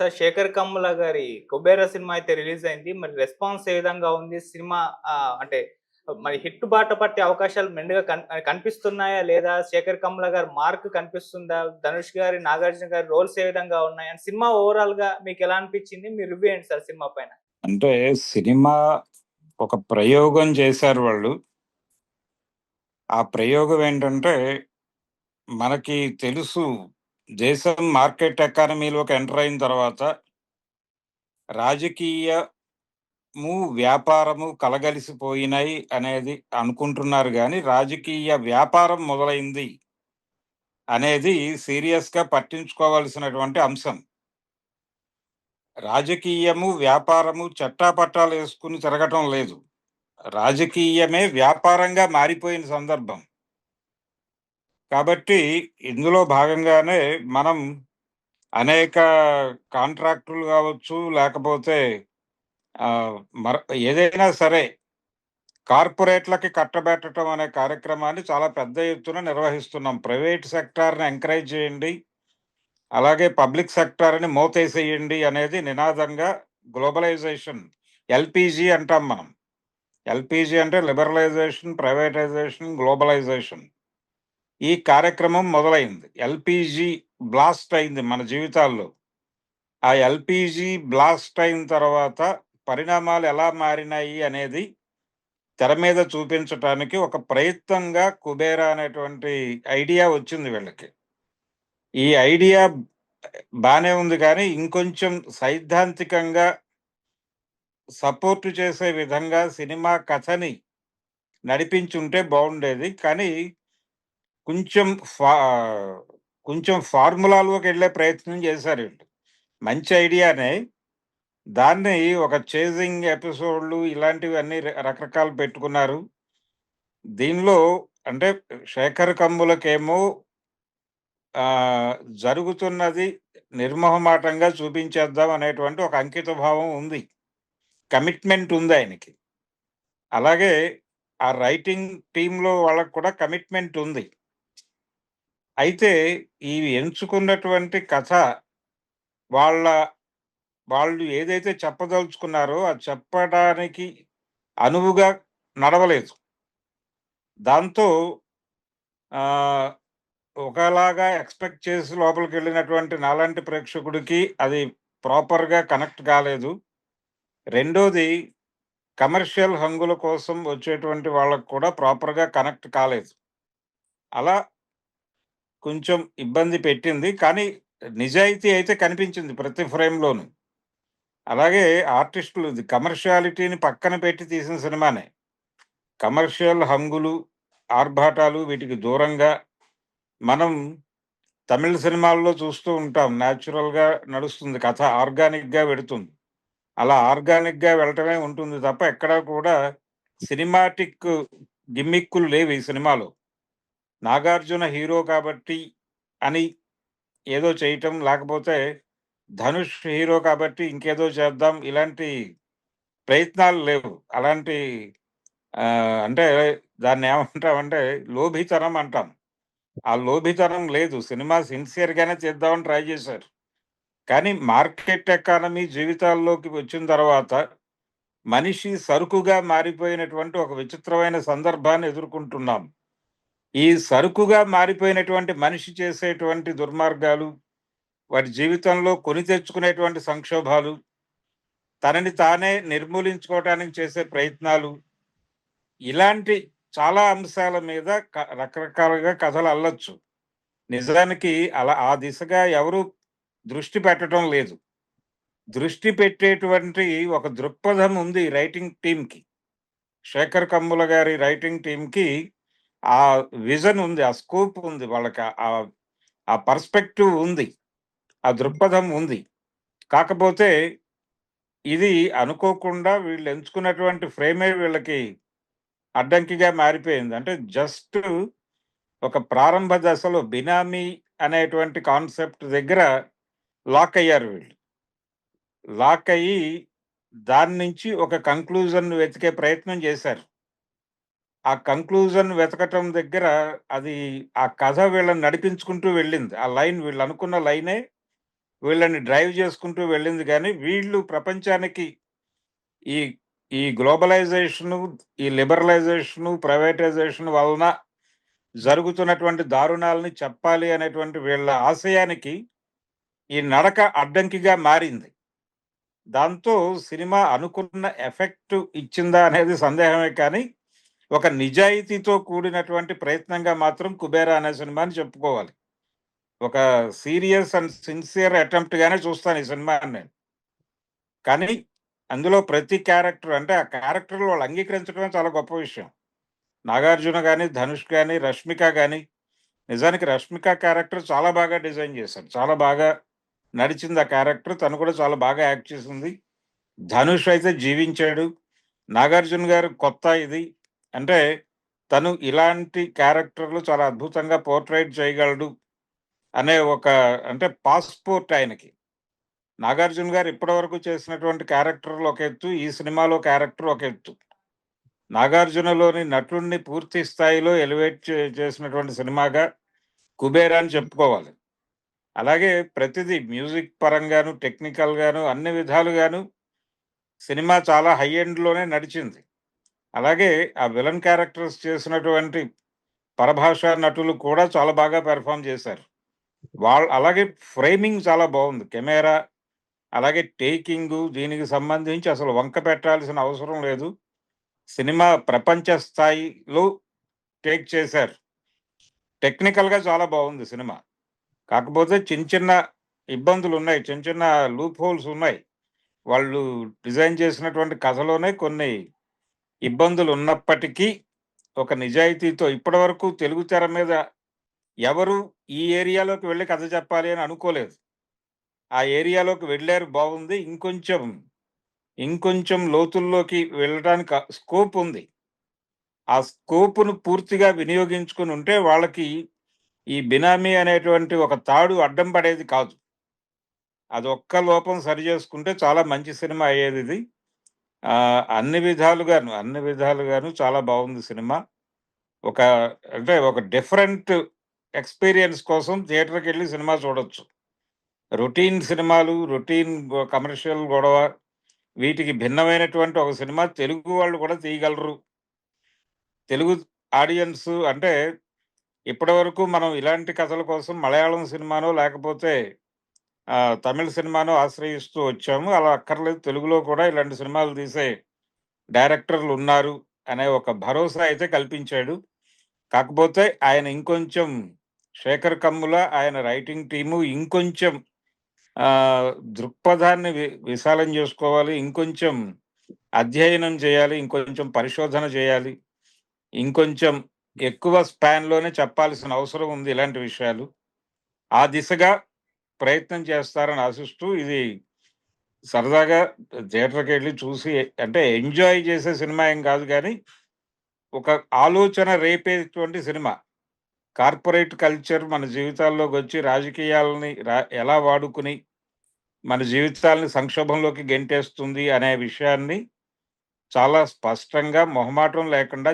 Sir 'Shekhar Kammula' గారి 'Kubera' cinema అయితే release అయింది. మరి రెస్పాన్స్ ఏ విధంగా ఉంది? సినిమా అంటే మరి హిట్ బాట పట్టే అవకాశాలు మెండుగా కన్ కనిపిస్తున్నాయా? లేదా 'శేఖర్ కమ్ముల' గారి మార్క్ కనిపిస్తుందా? 'ధనుష్' గారి, 'నాగార్జున' గారి రోల్స్ ఏ విధంగా ఉన్నాయి? అండ్ సినిమా ఓవరాల్గా మీకు ఎలా అనిపించింది? మీరు రివ్యూ ఏంటి సార్ సినిమా పైన? అంటే సినిమా ఒక ప్రయోగం చేశారు వాళ్ళు. ఆ ప్రయోగం ఏంటంటే, మనకి తెలుసు దేశం మార్కెట్ ఎకానమీలోకి ఎంటర్ అయిన తర్వాత రాజకీయము, వ్యాపారము కలగలిసిపోయినాయి అనేది అనుకుంటున్నారు కానీ రాజకీయ వ్యాపారం మొదలైంది అనేది సీరియస్‌గా పట్టించుకోవాల్సినటువంటి అంశం. రాజకీయము, వ్యాపారము చట్టాపట్టాలు వేసుకుని తిరగటం లేదు. రాజకీయమే వ్యాపారంగా మారిపోయిన సందర్భం. కాబట్టి ఇందులో భాగంగానే మనం అనేక కాంట్రాక్టులు కావచ్చు లేకపోతే మర ఏదైనా సరే కార్పొరేట్‌లకి కట్టబెట్టటం అనే కార్యక్రమాన్ని చాలా పెద్ద ఎత్తున నిర్వహిస్తున్నాం. ప్రైవేట్ సెక్టార్‌ని ఎంకరేజ్ చేయండి. అలాగే పబ్లిక్ సెక్టార్‌ని మోతేసేయండి అనేది నినాదంగా గ్లోబలైజేషన్ ఎల్పిజి అంటాం మనం. ఎల్పిజి అంటే లిబరలైజేషన్, ప్రైవేటైజేషన్, గ్లోబలైజేషన్. ఈ కార్యక్రమం మొదలైంది. ఎల్పిజి బ్లాస్ట్ అయింది మన జీవితాల్లో. ఆ ఎల్పిజి బ్లాస్ట్ అయిన తర్వాత పరిణామాలు ఎలా మారినాయి అనేది తెర మీద చూపించటానికి ఒక ప్రయత్నంగా 'కుబేర' అనేటువంటి ఐడియా వచ్చింది వీళ్ళకి. ఈ ఐడియా బాగానే ఉంది కానీ ఇంకొంచెం సైద్ధాంతికంగా సపోర్ట్ చేసే విధంగా సినిమా కథని నడిపించుంటే బాగుండేది కానీ కొంచెం ఫా కొంచెం ఫార్ములాలోకి వెళ్ళే ప్రయత్నం చేశారు వీళ్ళు. మంచి ఐడియానే. దాన్ని ఒక చేజింగ్ ఎపిసోడ్‌లు ఇలాంటివి అన్నీ రకరకాలు పెట్టుకున్నారు. దీనిలో అంటే 'శేఖర్ కమ్ముల'కేమో జరుగుతున్నది నిర్మోహమాటంగా చూపించేద్దాం అనేటువంటి ఒక అంకిత భావం ఉంది. కమిట్మెంట్ ఉంది ఆయనకి. అలాగే ఆ రైటింగ్ టీంలో వాళ్ళకు కూడా కమిట్మెంట్ ఉంది. అయితే ఈ ఎంచుకున్నటువంటి కథ వాళ్ళ వాళ్ళు ఏదైతే చెప్పదలుచుకున్నారో అది చెప్పడానికి అనువుగా నడవలేదు. దాంతో ఒకలాగా ఎక్స్‌పెక్ట్ చేసి లోపలికి వెళ్ళినటువంటి నాలాంటి ప్రేక్షకుడికి అది ప్రాపర్‌గా కనెక్ట్ కాలేదు. రెండోది కమర్షియల్ హంగుల కోసం వచ్చేటువంటి వాళ్ళకు కూడా ప్రాపర్‌గా కనెక్ట్ కాలేదు. అలా కొంచెం ఇబ్బంది పెట్టింది. కానీ నిజాయితీ అయితే కనిపించింది ప్రతి ఫ్రేమ్‌లోను. అలాగే ఆర్టిస్టులు ఇది కమర్షియాలిటీని పక్కన పెట్టి తీసిన సినిమానే. కమర్షియల్ హంగులు, ఆర్భాటాలు వీటికి దూరంగా మనం తమిళ్ సినిమాల్లో చూస్తూ ఉంటాం. నేచురల్‌గా నడుస్తుంది కథ. ఆర్గానిక్‌గా పెడుతుంది అలా ఆర్గానిక్‌గా వెళ్ళటమే ఉంటుంది తప్ప ఎక్కడా కూడా సినిమాటిక్ గిమ్మిక్కులు లేవు ఈ సినిమాలో. నాగార్జున హీరో కాబట్టి అని ఏదో చేయటం, లేకపోతే ధనుష్ హీరో కాబట్టి ఇంకేదో చేద్దాం ఇలాంటి ప్రయత్నాలు లేవు. అలాంటి అంటే దాన్ని ఏమంటామంటే లోభితనం అంటాం. ఆ లోభితనం లేదు. సినిమా సిన్సియర్‌గానే చేద్దామని ట్రై చేశారు. కానీ మార్కెట్ ఎకానమీ జీవితాల్లోకి వచ్చిన తర్వాత మనిషి సరుకుగా మారిపోయినటువంటి ఒక విచిత్రమైన సందర్భాన్ని ఎదుర్కొంటున్నాం. ఈ సరుకుగా మారిపోయినటువంటి మనిషి చేసేటువంటి దుర్మార్గాలు, వారి జీవితంలో కొని తెచ్చుకునేటువంటి సంక్షోభాలు, తనని తానే నిర్మూలించుకోవటానికి చేసే ప్రయత్నాలు, ఇలాంటి చాలా అంశాల మీద క రకరకాలుగా కథలు అల్లొచ్చు. నిజానికి అలా ఆ దిశగా ఎవరు దృష్టి పెట్టటం లేదు. దృష్టి పెట్టేటువంటి ఒక దృక్పథం ఉంది రైటింగ్ టీంకి 'శేఖర్ కమ్ముల' గారి రైటింగ్ టీంకి ఆ విజన్ ఉంది. ఆ స్కోప్ ఉంది. వాళ్ళకి ఆ పర్స్పెక్టివ్ ఉంది. ఆ దృక్పథం ఉంది. కాకపోతే ఇది అనుకోకుండా వీళ్ళు ఎంచుకున్నటువంటి ఫ్రేమే వీళ్ళకి అడ్డంకిగా మారిపోయింది. అంటే జస్ట్ ఒక ప్రారంభ దశలో బినామీ అనేటువంటి కాన్సెప్ట్ దగ్గర లాక్ అయ్యారు వీళ్ళు. లాక్ అయ్యి దాని నుంచి ఒక కంక్లూజన్ వెతికే ప్రయత్నం చేశారు. ఆ కంక్లూజన్ వెతకటం దగ్గర అది ఆ కథ వీళ్ళని నడిపించుకుంటూ వెళ్ళింది. ఆ లైన్ వీళ్ళు అనుకున్న లైనే వీళ్ళని డ్రైవ్ చేసుకుంటూ వెళ్ళింది కానీ వీళ్ళు ప్రపంచానికి ఈ ఈ గ్లోబలైజేషను ఈ లిబరలైజేషను ప్రైవేటైజేషన్ వలన జరుగుతున్నటువంటి దారుణాలని చెప్పాలి అనేటువంటి వీళ్ళ ఆశయానికి ఈ నడక అడ్డంకిగా మారింది దాంతో సినిమా అనుకున్న ఎఫెక్ట్ ఇచ్చిందా అనేది సందేహమే కానీ ఒక నిజాయితీతో కూడినటువంటి ప్రయత్నంగా మాత్రం కుబేరా అనే సినిమాని చెప్పుకోవాలి. ఒక సీరియస్ అండ్ సిన్సియర్ అటెంప్ట్గానే చూస్తాను ఈ సినిమాని నేను. కానీ అందులో ప్రతి క్యారెక్టర్ అంటే ఆ క్యారెక్టర్లు వాళ్ళు అంగీకరించడమే చాలా గొప్ప విషయం. నాగార్జున కానీ ధనుష్ కానీ రష్మిక కానీ నిజానికి రష్మిక క్యారెక్టర్ చాలా బాగా డిజైన్ చేశారు చాలా బాగా నడిచింది ఆ క్యారెక్టర్. తను కూడా చాలా బాగా యాక్ట్ చేసింది. ధనుష్ అయితే జీవించాడు. నాగార్జున గారు కొత్త ఇది. అంటే తను ఇలాంటి క్యారెక్టర్లు చాలా అద్భుతంగా పోర్ట్రైట్ చేయగలడు అనే ఒక అంటే పాస్పోర్ట్ ఆయనకి. నాగార్జున గారు ఇప్పటివరకు చేసినటువంటి క్యారెక్టర్లు ఒక ఎత్తు ఈ సినిమాలో క్యారెక్టర్ ఒక ఎత్తు. నాగార్జునలోని నటుడిని పూర్తి స్థాయిలో ఎలివేట్ చేసినటువంటి సినిమాగా కుబేరా అని చెప్పుకోవాలి. అలాగే ప్రతిదీ మ్యూజిక్ పరంగాను టెక్నికల్గాను అన్ని విధాలుగాను సినిమా చాలా హై ఎండ్లోనే నడిచింది. అలాగే ఆ విలన్ క్యారెక్టర్స్ చేసినటువంటి పరభాష నటులు కూడా చాలా బాగా పెర్ఫామ్ చేశారు. వాళ్ళ అలాగే ఫ్రేమింగ్ చాలా బాగుంది. కెమెరా అలాగే టేకింగ్ దీనికి సంబంధించి అసలు వంక పెట్టాల్సిన అవసరం లేదు. సినిమా ప్రపంచ స్థాయిలో టేక్ చేశారు. టెక్నికల్గా చాలా బాగుంది సినిమా. కాకపోతే చిన్న చిన్న ఇబ్బందులు ఉన్నాయి. చిన్న చిన్న లూప్ హోల్స్ ఉన్నాయి. వాళ్ళు డిజైన్ చేసినటువంటి కథలోనే కొన్ని ఇబ్బందులు ఉన్నప్పటికీ ఒక నిజాయితీతో ఇప్పటి వరకు తెలుగు తెర మీద ఎవరు ఈ ఏరియాలోకి వెళ్ళి కథ చెప్పాలి అని అనుకోలేదు. ఆ ఏరియాలోకి వెళ్ళారు బాగుంది ఇంకొంచెం ఇంకొంచెం లోతుల్లోకి వెళ్ళడానికి స్కోప్ ఉంది. ఆ స్కోప్ను పూర్తిగా వినియోగించుకుని ఉంటే వాళ్ళకి ఈ బినామీ అనేటువంటి ఒక తాడు అడ్డం పడేది కాదు. అది ఒక్క లోపం సరి చేసుకుంటే చాలా మంచి సినిమా అయ్యేది ఇది. అన్ని విధాలుగాను అన్ని విధాలుగాను చాలా బాగుంది సినిమా. ఒక అంటే ఒక డిఫరెంట్ ఎక్స్పీరియన్స్ కోసం థియేటర్కి వెళ్ళి సినిమా చూడొచ్చు. రొటీన్ సినిమాలు రొటీన్ కమర్షియల్ గొడవ వీటికి భిన్నమైనటువంటి ఒక సినిమా తెలుగు వాళ్ళు కూడా తీయగలరు. తెలుగు ఆడియన్స్ అంటే ఇప్పటివరకు మనం ఇలాంటి కథల కోసం మలయాళం సినిమానో లేకపోతే తమిళ సినిమాను ఆశ్రయిస్తూ వచ్చాము. అలా అక్కర్లేదు. తెలుగులో కూడా ఇలాంటి సినిమాలు తీసే డైరెక్టర్లు ఉన్నారు అనే ఒక భరోసా అయితే కల్పించాడు. కాకపోతే ఆయన ఇంకొంచెం శేఖర్ కమ్ముల ఆయన రైటింగ్ టీము ఇంకొంచెం దృక్పథాన్ని వి- విశాలం చేసుకోవాలి. ఇంకొంచెం అధ్యయనం చేయాలి. ఇంకొంచెం పరిశోధన చేయాలి. ఇంకొంచెం ఎక్కువ స్పాన్లోనే చెప్పాల్సిన అవసరం ఉంది ఇలాంటి విషయాలు. ఆ దిశగా ప్రయత్నం చేస్తారని ఆశిస్తూ ఇది సరదాగా థియేటర్కి వెళ్ళి చూసి అంటే ఎంజాయ్ చేసే సినిమా ఏం కాదు కానీ ఒక ఆలోచన రేపేటువంటి సినిమా. కార్పొరేట్ కల్చర్ మన జీవితాల్లోకి వచ్చి రాజకీయాలని రా- ఎలా వాడుకుని మన జీవితాలని సంక్షోభంలోకి గెంటేస్తుంది అనే విషయాన్ని చాలా స్పష్టంగా మొహమాటం లేకుండా